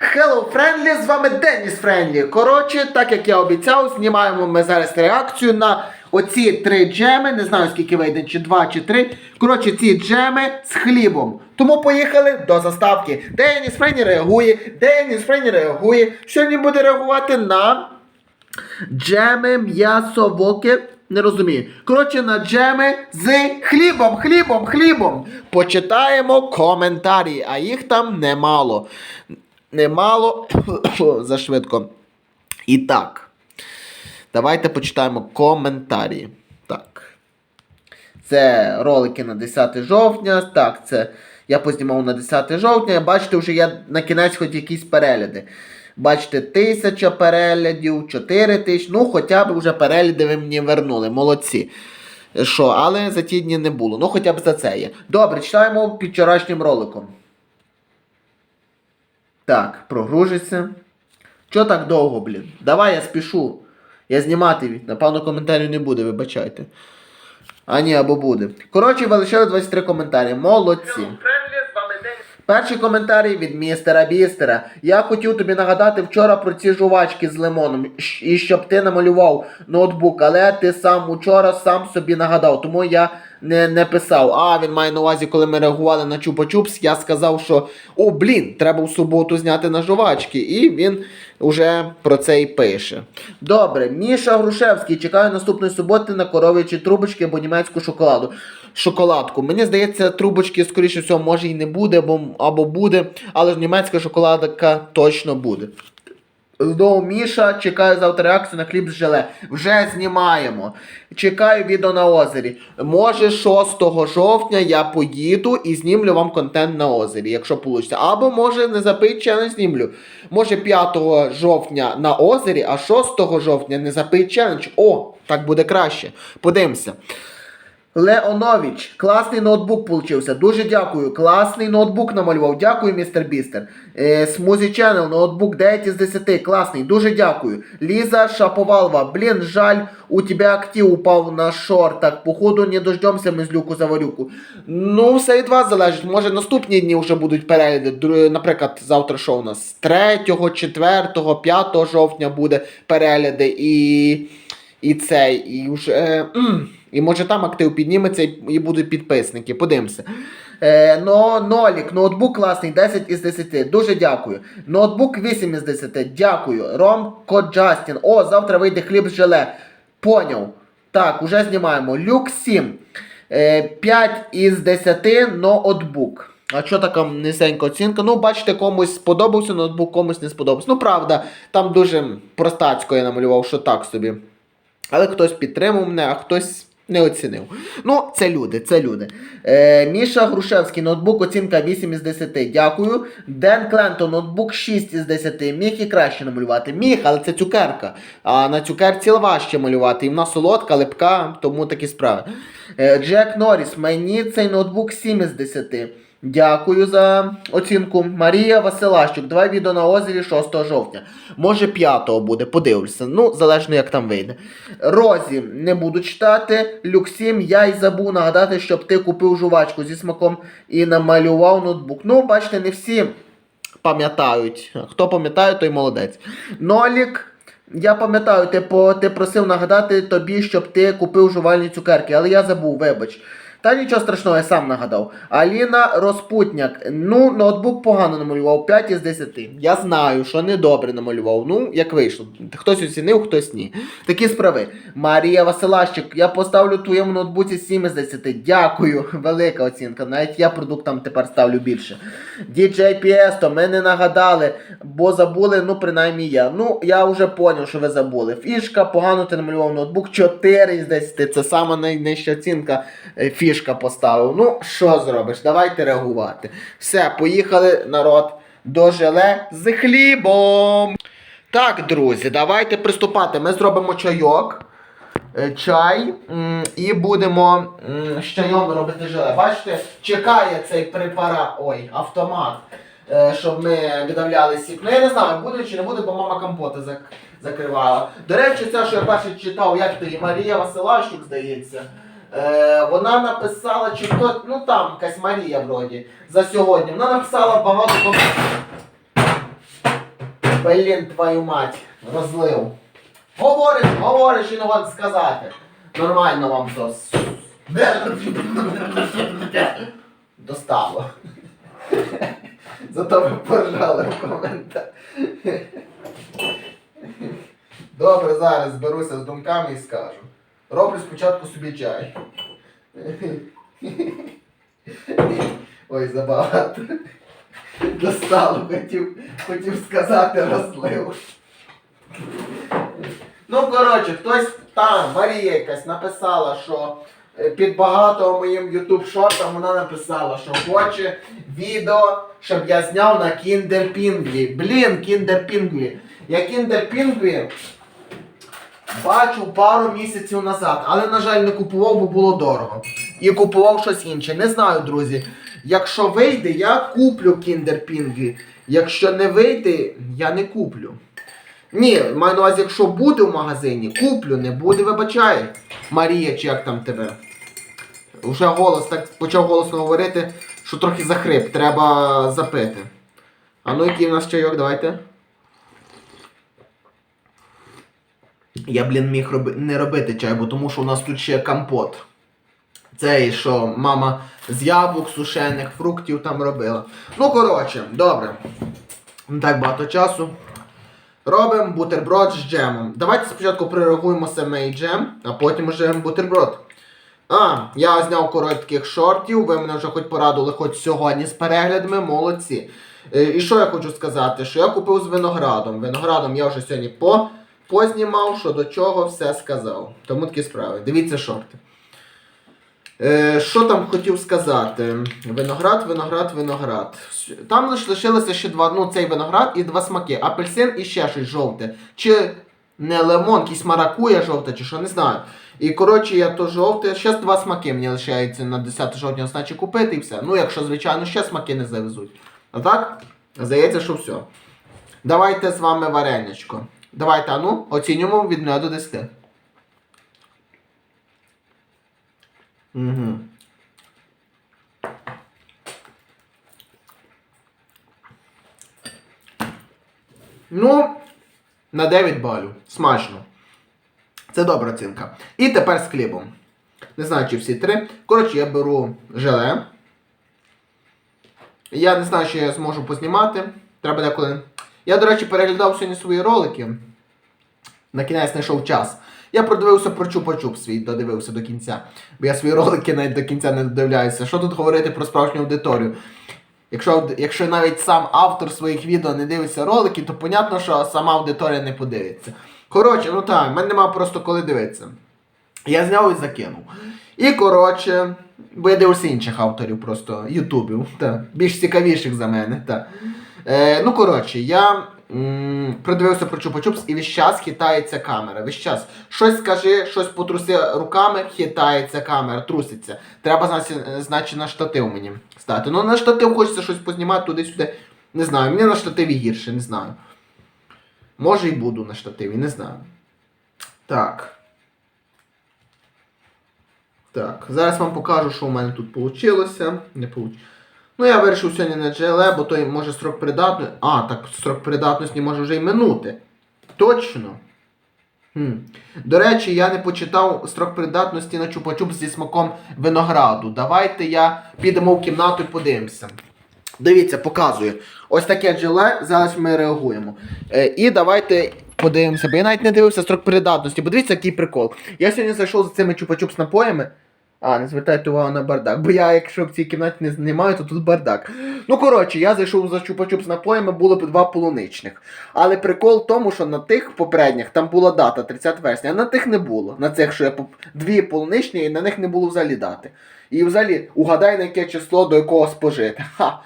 Hello, Friendly, з вами Деніс Френдлі. Коротше, так як я обіцяв, знімаємо ми зараз реакцію на оці три джеми. Не знаю скільки вийде, чи два, чи три. Коротше, ці джеми з хлібом. Тому поїхали до заставки. Деніс Френдлі реагує, Деніс Френдлі реагує. Сьогодні буде реагувати на джеми, м'ясо, воки. Не розумію. Коротше, на джеми з хлібом, хлібом, хлібом. Почитаємо коментарі, а їх там немало. Немало. Зашвидко. І так. Давайте почитаємо коментарі. Так. Це ролики на 10 жовтня. Так, це я познімав на 10 жовтня. Бачите, вже я на кінець хоч якісь перегляди. Бачите, тисяча переглядів, 4 тисячі. Ну, хоча б вже перегляди ви мені вернули. Молодці. Що, але за ті дні не було. Ну, хоча б за це є. Добре, читаємо під вчорашнім роликом. Так, прогружиться. Чо так довго, блін? Давай я спішу. Я знімати. Напевно, коментарів не буде, вибачайте. А ні, або буде. Коротше, ви лишили 23 коментарі. Молодці. Перший коментарій від містера Бістера. Я хотів тобі нагадати вчора про ці жувачки з лимоном, і щоб ти намалював ноутбук, але ти сам учора сам собі нагадав, тому я не, не писав. А він має на увазі, коли ми реагували на Чупа-Чупс, я сказав, що о, блін, треба в суботу зняти на жувачки. І він вже про це і пише. Добре, Міша Грушевський. Чекаю наступної суботи на коров'ячі трубочки або німецьку шоколаду. Шоколадку. Мені здається, трубочки, скоріше всього, може і не буде, або, або буде, але ж німецька шоколадка точно буде. Знову Міша, чекаю завтра реакцію на хліб з желе. Вже знімаємо. Чекаю відео на озері. Може 6 жовтня я поїду і знімлю вам контент на озері, якщо вийде. Або може не запить челендж знімлю. Може 5 жовтня на озері, а 6 жовтня не запить челендж. О, так буде краще. Подивимося. Леонович, класний ноутбук получився. Дуже дякую. Класний ноутбук намалював. Дякую, містер Бістер. Е, Смузі Channel, ноутбук 9 із 10. Класний, дуже дякую. Ліза Шаповалова. Блін, жаль, у тебе актив упав на шортах. Походу, не дождемося ми з люку заварюку. Ну, все від вас залежить. Може наступні дні вже будуть перегляди. Наприклад, завтра що у нас? 3, 4, 5 жовтня буде перегляди і. І цей, і вже. І може там актив підніметься і будуть підписники. Подивимося. Е, но, Нолік, ноутбук класний, 10 із 10. Дуже дякую. Ноутбук 8 із 10. Дякую. Ромко Джастін. О, завтра вийде хліб з желе. Поняв. Так, уже знімаємо. Люк 7. Е, 5 із 10 ноутбук. А що така низенька оцінка? Ну, бачите, комусь сподобався ноутбук, комусь не сподобався. Ну, правда, там дуже простацько я намалював, що так собі. Але хтось підтримав мене, а хтось не оцінив. Ну, це люди, це люди. Е, Міша Грушевський, ноутбук, оцінка 8 із 10. Дякую. Ден Клентон, ноутбук 6 із 10. Міг і краще намалювати. Міг, але це цукерка. А на цукерці важче малювати. І вона солодка, липка, тому такі справи. Е, Джек Норріс, мені цей ноутбук 7 із 10. Дякую за оцінку. Марія Василащук. Два відео на озері 6 жовтня. Може 5 буде, подивлюся. Ну, залежно як там вийде. Розі не буду читати. Люксім, я й забув нагадати, щоб ти купив жувачку зі смаком і намалював ноутбук. Ну, бачите, не всі пам'ятають. Хто пам'ятає, той молодець. Нолік. Я пам'ятаю, ти, по, ти просив нагадати тобі, щоб ти купив жувальні цукерки, але я забув, вибач. Та нічого страшного, я сам нагадав. Аліна Розпутняк. Ну, ноутбук погано намалював, 5 із 10. Я знаю, що недобре намалював. Ну, як вийшло. Хтось оцінив, хтось ні. Такі справи. Марія Василащик, я поставлю твоєму ноутбуці 7 із 10. Дякую. Велика оцінка. Навіть я продуктам тепер ставлю більше. DJ Piesto, ми не нагадали, бо забули, ну, принаймні я. Ну, я вже поняв, що ви забули. Фішка, погано ти намалював ноутбук, 4 із 10. Це сама найнижча оцінка. Е, Фішка поставив. Ну, що зробиш? Давайте реагувати. Все, поїхали, народ, до желе з хлібом. Так, друзі, давайте приступати. Ми зробимо чайок. е, Чай і будемо з чайом робити желе. Бачите, чекає цей препарат, ой, автомат, е, щоб ми віддавляли сік. Ну я не знаю, буде чи не буде, бо мама компоти закривала. До речі, це, що я перше читав, як то і Марія Василащук, здається. Е, вона написала, чи хто, ну там якась Марія вроді, за сьогодні. Вона написала багато. Блін, твою мать, розлив. Говориш, говориш і не вам сказати. Нормально вам то. Достало. Зато ви поржали в коментарі. Добре, зараз зберуся з думками і скажу. Роблю спочатку собі чай. Ой, забагато. Достало, хотів, хотів сказати розлив. Ну, коротше, хтось там, Марія якась написала, що е, під багато моїм шортам вона написала, що хоче відео, щоб я зняв на Kinder Pingui. Блін, Kinder Pingui. Я Kinder Pingui бачив пару місяців назад, але, на жаль, не купував, бо було дорого. І купував щось інше. Не знаю, друзі. Якщо вийде, я куплю Pingui. Якщо не вийде, я не куплю. Ні, маю на увазі, якщо буде в магазині, куплю, не буде, вибачай. Марія, чи як там тебе. Уже голос так почав голосно говорити, що трохи захрип, треба запити. А ну який в нас чайок, давайте. Я, блін, міг роби... не робити чай, бо тому що у нас тут ще компот. Цей, що мама з яблук, сушених, фруктів там робила. Ну, коротше, добре. Не так багато часу. Робимо бутерброд з джемом. Давайте спочатку прореагуємо самий джем, а потім вже бутерброд. А, я зняв коротких шортів, ви мене вже хоч порадували хоч сьогодні з переглядами, молодці. Е, І що я хочу сказати? Що я купив з виноградом. Виноградом я вже сьогодні по, познімав, що до чого все сказав. Тому такі справи. Дивіться шорти. Е, що там хотів сказати? Виноград, виноград, виноград. Там лиш лишилося ще два, ну цей виноград і два смаки. Апельсин і ще щось жовте. Чи не лимон, якийсь маракуя жовта, чи що, не знаю. І коротше, я то жовте, ще два смаки мені лишається на 10 жовтня, значить купити і все. Ну, якщо, звичайно, ще смаки не завезуть. А так, здається, що все. Давайте з вами вареничко. Давайте, а ну, оцінюємо від 0 до 10. Угу. Ну, на 9 балів. Смачно. Це добра оцінка. І тепер з хлібом. Не знаю, чи всі три. Коротше, я беру желе. Я не знаю, що я зможу познімати. Треба деколи. Я, до речі, переглядав сьогодні свої ролики. На кінець знайшов час. Я продивився про чупа-чуп свій, додивився до кінця. Бо я свої ролики навіть до кінця не додивляюся. Що тут говорити про справжню аудиторію? Якщо, якщо навіть сам автор своїх відео не дивиться ролики, то понятно, що сама аудиторія не подивиться. Коротше, ну так, в мене нема просто коли дивитися. Я зняв і закинув. І коротше, бо я дивився інших авторів просто ютубів, більш цікавіших за мене. Та. Е, ну, коротше, я м, продивився про чупа-чупс і весь час хитається камера. Весь час. Щось скажи, щось потруси руками, хитається камера, труситься. Треба, значить, на штатив мені стати. Ну, на штатив хочеться щось познімати туди-сюди. Не знаю, мені на штативі гірше, не знаю. Може і буду на штативі, не знаю. Так. Так, зараз вам покажу, що у мене тут вийшло. Не вийшло. Ну, я вирішив сьогодні на GLE, бо той може строк придатності. А, так строк придатності може вже й минути. Точно. Хм. До речі, я не почитав строк придатності на чупа-чуп зі смаком винограду. Давайте я підемо в кімнату і подивимося. Дивіться, показую. Ось таке джеле, зараз ми реагуємо. Е, і давайте подивимося, бо я навіть не дивився строк придатності. Бо дивіться, який прикол. Я сьогодні зайшов за цими чупа-чуп напоями. А, не звертайте увагу на бардак. Бо я, якщо в цій кімнаті не знімаю, то тут бардак. Ну, коротше, я зайшов за чупа-чуп з напоями, було б два полуничних. Але прикол в тому, що на тих попередніх там була дата 30 вересня, а на тих не було. На цих, що я поп... дві полуничні, і на них не було взагалі дати. І взагалі, угадай, на яке число до якого спожити. Ха.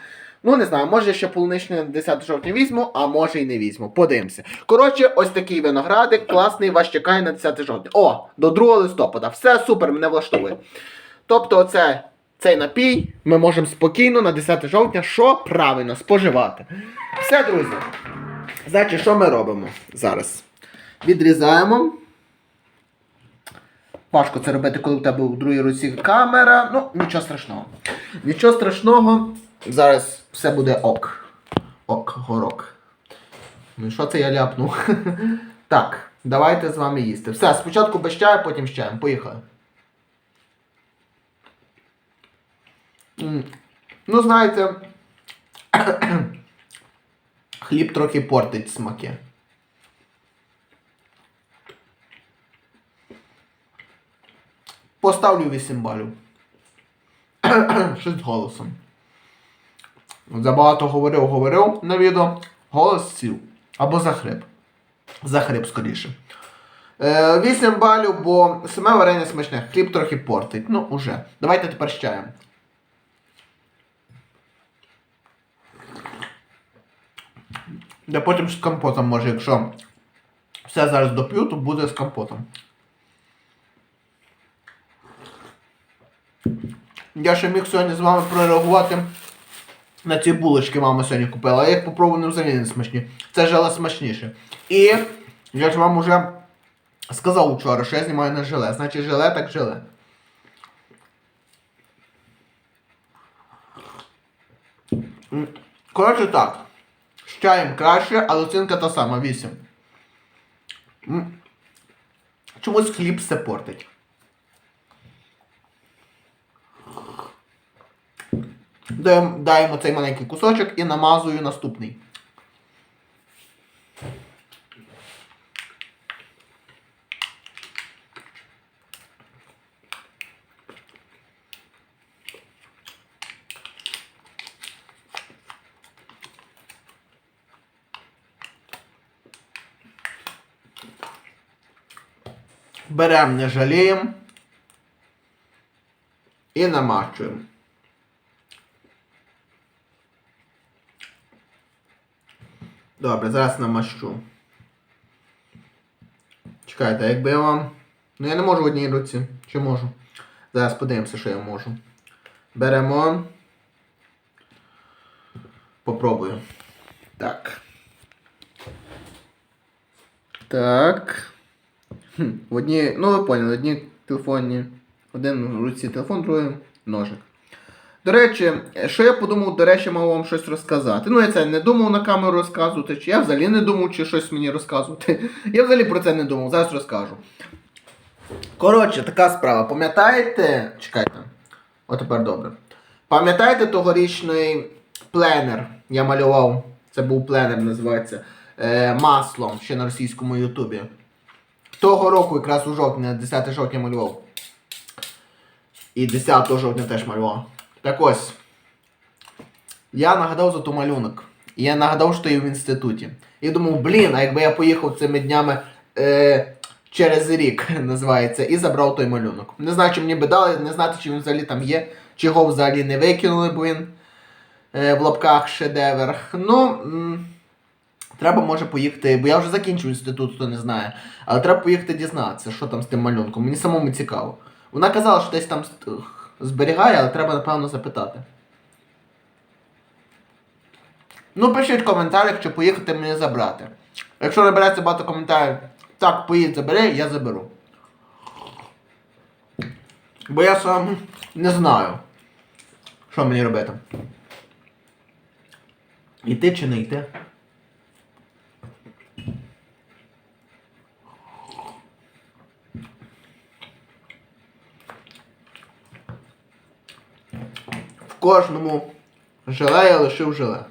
Ну, не знаю, може ще полуничне 10 жовтня візьму, а може і не візьму. Подивимося. Коротше, ось такий виноградик, класний, вас чекає на 10 жовтня. О, до 2 листопада. Все супер, мене влаштовує. Тобто, оце, цей напій ми можемо спокійно на 10 жовтня, що правильно, споживати. Все, друзі. Значить, що ми робимо зараз? Відрізаємо. Важко це робити, коли в тебе в другій руці камера. Ну, нічого страшного. Нічого страшного. Зараз все буде ок. Ок, горок. Ну що це я ляпнув? так, давайте з вами їсти. Все, спочатку без чаю, потім з чаєм. Поїхали. Ну, знаєте, хліб трохи портить смаки. Поставлю 8 балів. Щось голосом. Забагато говорив, говорив на відео. Голос сів. Або захрип. Захрип скоріше. Е, 8 балів, бо саме варення смачне. Хліб трохи портить. Ну, уже. Давайте тепер з чаєм. Я потім з компотом може, якщо все зараз доп'ю, то буде з компотом. Я ще міг сьогодні з вами прореагувати на ці булочки мама сьогодні купила. Я їх попробую не взагалі не смачні. Це желе смачніше. І я ж вам уже сказав вчора, що я знімаю на желе. Значить желе так желе. Коротше так. З чаєм краще, але оцінка та сама 8. Чомусь хліб все портить. Даємо, цей маленький кусочок і намазую наступний. Беремо, не жаліємо і намащуємо. Добре, зараз намащу. Чекайте, якби я вам. Ну я не можу в одній руці. Чи можу? Зараз подивимося, що я можу. Беремо. Попробую. Так. Так. Хм, в одній. Ну ви поняли, одні телефонні. Один в руці телефон, другий ножик. До речі, що я подумав, до речі, мав вам щось розказати. Ну, я це не думав на камеру розказувати, чи я взагалі не думав, чи щось мені розказувати. Я взагалі про це не думав, зараз розкажу. Коротше, така справа. Пам'ятаєте. Чекайте. О, тепер добре. Пам'ятаєте тогорічний пленер? Я малював. Це був пленер, називається. Е, маслом ще на російському Ютубі. Того року, якраз у жовтні, 10 жовтня малював. І 10 жовтня теж малював. Так ось. Я нагадав за ту малюнок. І я нагадав, що я в інституті. І думав, блін, а якби я поїхав цими днями е, через рік, називається, і забрав той малюнок. Не знаю, чи мені би дали, не знати, чи він взагалі там є, чи його взагалі не викинули, бо він е, в лапках шедевр. Ну. М- Треба може поїхати, бо я вже закінчив інститут, хто не знає. Але треба поїхати дізнатися, що там з тим малюнком. Мені самому цікаво. Вона казала, що десь там зберігає, але треба, напевно, запитати. Ну, пишіть в коментарях, чи поїхати мені забрати. Якщо набереться багато коментарів, так, поїдь, забери, я заберу. Бо я сам не знаю, що мені робити. Йти чи не йти? Кожному желе я лишив желе.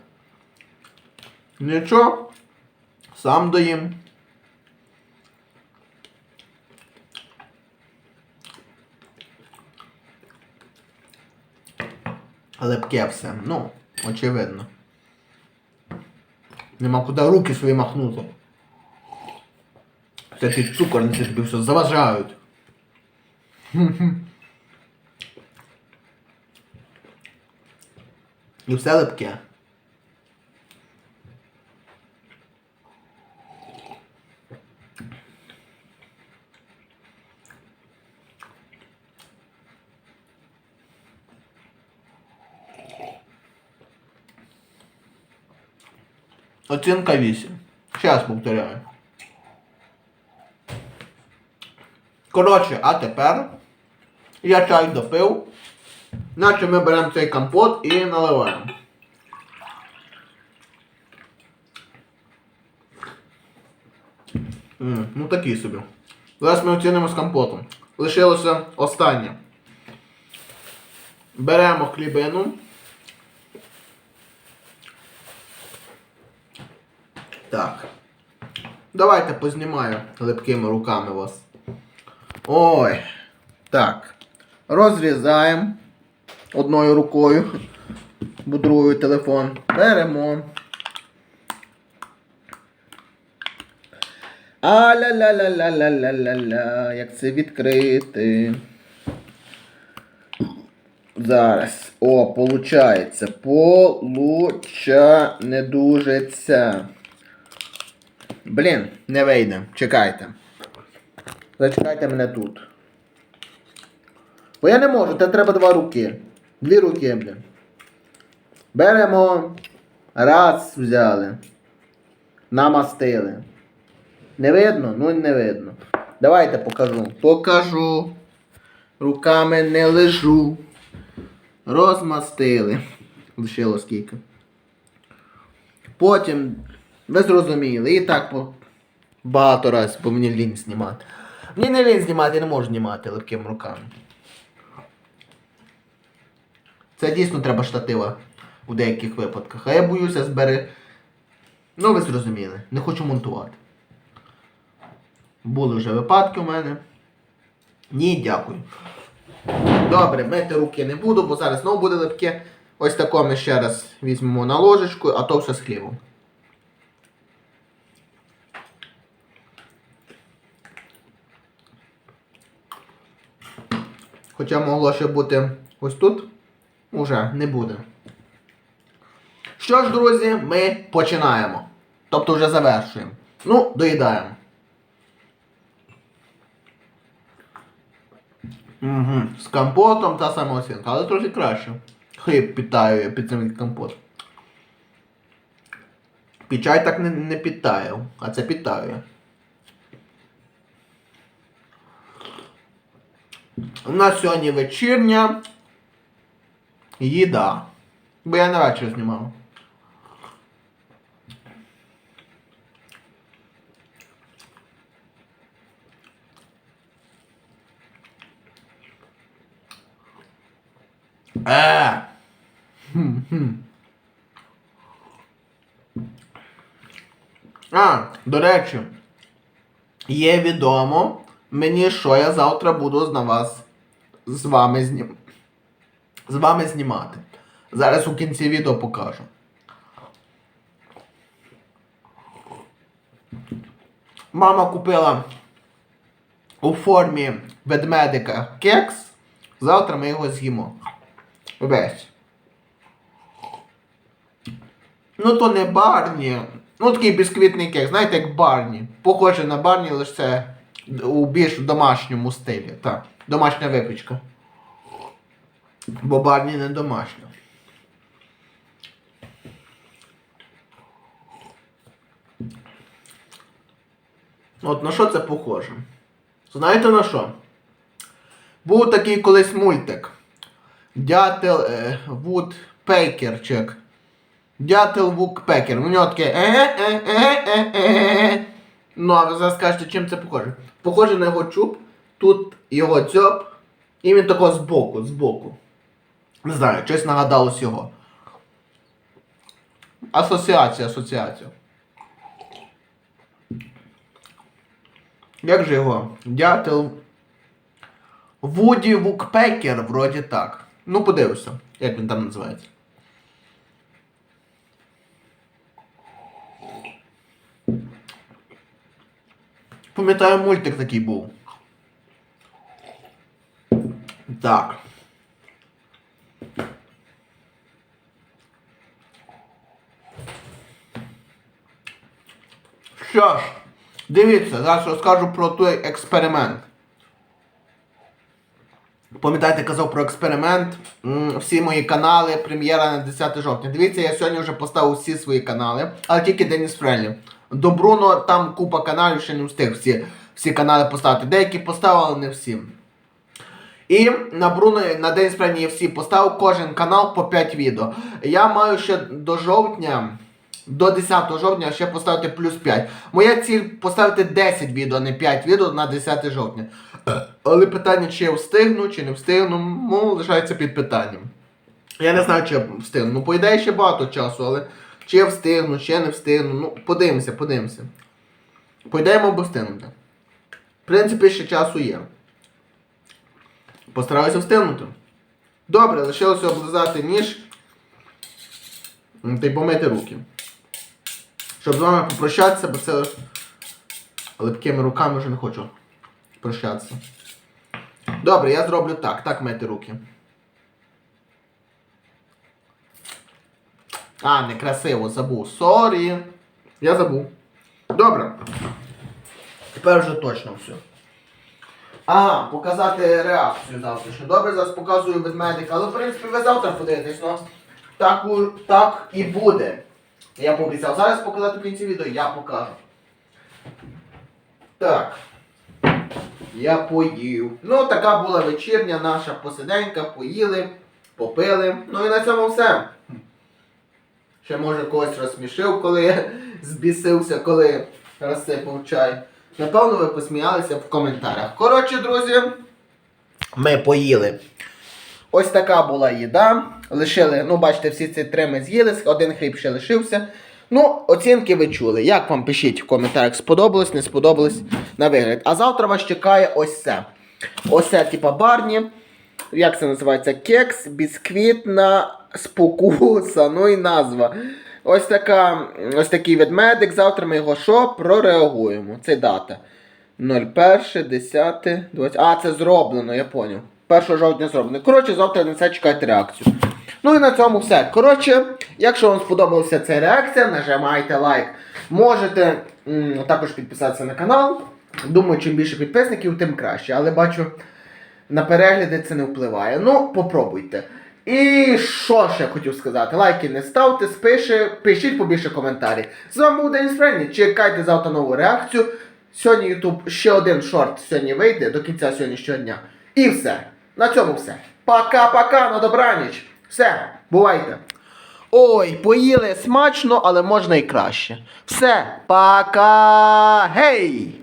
Нічого, сам доїм. Лепке все, ну, очевидно. Нема куди руки свої махнути. Це ті цукорниці тобі все заважають. І все липке. Оцінка 8. Зараз повторяю. Коротше, а тепер я чай допив. Наче ми беремо цей компот і наливаємо. Ну такий собі. Зараз ми оцінимо з компотом. Лишилося останнє. Беремо хлібину. Так. Давайте познімаю липкими руками вас. Ой. Так. Розрізаємо одною рукою, бо другою телефон. Беремо. А-ля-ля-ля-ля-ля-ля-ля-ля. Як це відкрити? Зараз. О, получається. Получа не дужиться. Блін, не вийде. Чекайте. Зачекайте мене тут. Бо я не можу, це треба два руки. Дві руки, блін. Беремо. Раз взяли. Намастили. Не видно? Ну не видно. Давайте покажу. Покажу. Руками не лежу. Розмастили. Лишило скільки. Потім, ви зрозуміли, і так по багато разів, бо мені лінь знімати. Мені не лінь знімати, я не можу знімати легкими руками. Це дійсно треба штатива у деяких випадках. А я боюся збери. Ну, ви зрозуміли, не хочу монтувати. Були вже випадки у мене. Ні, дякую. Добре, мити руки не буду, бо зараз знову буде липке. Ось тако ми ще раз візьмемо на ложечку, а то все з хлібом. Хоча могло ще бути ось тут, уже не буде. Що ж, друзі, ми починаємо. Тобто вже завершуємо. Ну, доїдаємо. Угу. З компотом та сама оцінка, але трохи краще. Хліб питаю під цим компот. Під чай так не, не питаю, а це питаю. У нас сьогодні вечірня їда. Бо я на вечір знімав. Е. А, до речі, є відомо мені, що я завтра буду на вас з вами знім... з вами знімати. Зараз у кінці відео покажу. Мама купила у формі ведмедика кекс. Завтра ми його з'їмо. Весь. Ну то не барні. Ну такий бісквітний кекс, знаєте, як барні. Похоже на барні, лише це у більш домашньому стилі. Так, домашня випічка. Бо барні не домашня. От на що це похоже? Знаєте на що? Був такий колись мультик. Дятел е, Вуд Пейкерчик. Дятел Вук Пекер. У нього таке е-е-е-е-е-е. Ну, а ви зараз скажете, чим це похоже? Похоже на його чуб. Тут його дзьоб. І він тако збоку, збоку. Не знаю, щось нагадалось його. Асоціація, асоціація. Як же його? Дятел. Вуді Вукпекер, вроді так. Ну, подивишся, як він там називається. Пам'ятаю, мультик такий був. Так. Що ж, дивіться, зараз розкажу про той експеримент. Пам'ятаєте, казав про експеримент. Всі мої канали, прем'єра на 10 жовтня. Дивіться, я сьогодні вже поставив всі свої канали, але тільки Деніс Фрелі. До Бруно там купа каналів, ще не встиг всі, всі канали поставити. Деякі поставив, але не всі. І на Бруно на День Фрелі я всі поставив кожен канал по 5 відео. Я маю ще до жовтня до 10 жовтня ще поставити плюс 5. Моя ціль поставити 10 відео, а не 5 відео на 10 жовтня. Е, Але питання, чи я встигну, чи не встигну, ну, лишається під питанням. Я не знаю, чи я встигну. Ну, по ідеї, ще багато часу, але чи я встигну, чи я не встигну. Ну, подивимося, подивимося. По мав встигнути. В принципі, ще часу є. Постараюся встигнути. Добре, лишилося облизати ніж. Та й помити руки. Щоб з вами попрощатися, бо це липкими руками вже не хочу прощатися. Добре, я зроблю так. Так мити руки. А, некрасиво, забув. Сорі. Я забув. Добре. Тепер вже точно все. Ага, показати реакцію завтрашню. Добре, зараз показую ведмедика, але в принципі ви завтра подивитесь, ну так, так і буде. Я пообіцяв. Зараз показати в кінці відео, я покажу. Так. Я поїв. Ну, така була вечірня наша посиденька, поїли, попили. Ну і на цьому все. Ще може когось розсмішив, коли я збісився, коли розсипав чай. Напевно, ви посміялися в коментарях. Коротше, друзі, ми поїли. Ось така була їда. Лишили, ну, бачите, всі ці три ми з'їли, один хліб ще лишився. Ну, оцінки ви чули. Як вам пишіть в коментарях, сподобалось, не сподобалось на вигляд. А завтра вас чекає ось це. Ось це, типа барні. Як це називається? Кекс, бісквітна спокуса, ну і назва. Ось така, ось такий ведмедик. Завтра ми його що? Прореагуємо. Це дата. 01, 10, 20. А, це зроблено, я поняв. 1 жовтня зроблено. Коротше, завтра на це чекайте реакцію. Ну і на цьому все. Коротше, якщо вам сподобалася ця реакція, нажимайте лайк. Можете м, також підписатися на канал. Думаю, чим більше підписників, тим краще. Але бачу, на перегляди це не впливає. Ну, попробуйте. І що ще хотів сказати? Лайки не ставте, спиши, пишіть побільше коментарів. З вами був Деніс Френні. Чекайте завтра нову реакцію. Сьогодні Ютуб ще один шорт сьогодні вийде до кінця сьогоднішнього дня. І все. На цьому все. Пока-пока, на добраніч. Все, бувайте. Ой, поїли смачно, але можна і краще. Все, пока. Гей!